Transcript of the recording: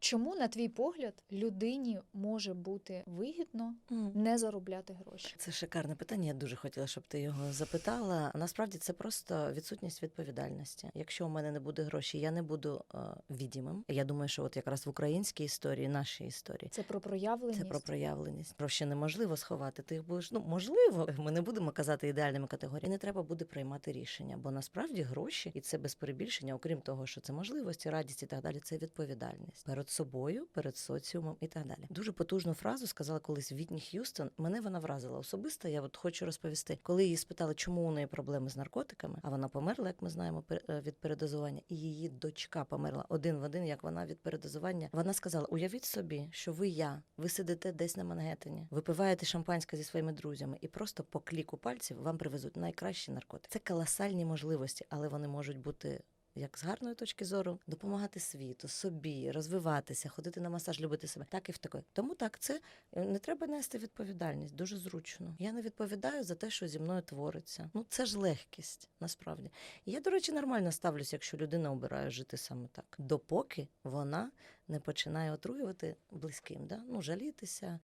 Чому, на твій погляд, людині може бути вигідно не заробляти гроші? Це шикарне питання. Я дуже хотіла, щоб ти його запитала. Насправді це просто відсутність відповідальності. Якщо у мене не буде грошей, я не буду е, відімим. Я думаю, що от якраз в українській історії, нашій історії. Це про проявленість. Це про проявленість. Гроші неможливо сховати. Ти їх будеш. Ну можливо, ми не будемо казати ідеальними категоріями. Не треба буде приймати рішення, бо насправді гроші, і це без перебільшення, окрім того, що це можливості, радість і так далі. Це відповідальність перед собою, перед соціумом і так далі. Дуже потужну фразу сказала колись Вітні Х'юстон. Мене вона вразила особисто. Я от хочу розповісти, коли її спитали, чому у неї проблеми з наркотиками, а вона померла, як ми знаємо, е, від передозування, і її дочка померла один в один, як вона від передозування. Вона сказала: уявіть собі, що ви я, ви сидите десь на Мангеттені, випиваєте шампанське зі своїми друзями, і просто по кліку пальців вам привезуть найкращі наркотики. Це колосальні можливості, але вони можуть бути. Як з гарної точки зору допомагати світу, собі, розвиватися, ходити на масаж, любити себе, так і в такої. Тому так, це е, не треба нести відповідальність, дуже зручно. Я не відповідаю за те, що зі мною твориться. Ну це ж легкість, насправді. Я, до речі, нормально ставлюся, якщо людина обирає жити саме так, допоки вона не починає отруювати близьким, да? ну жалітися,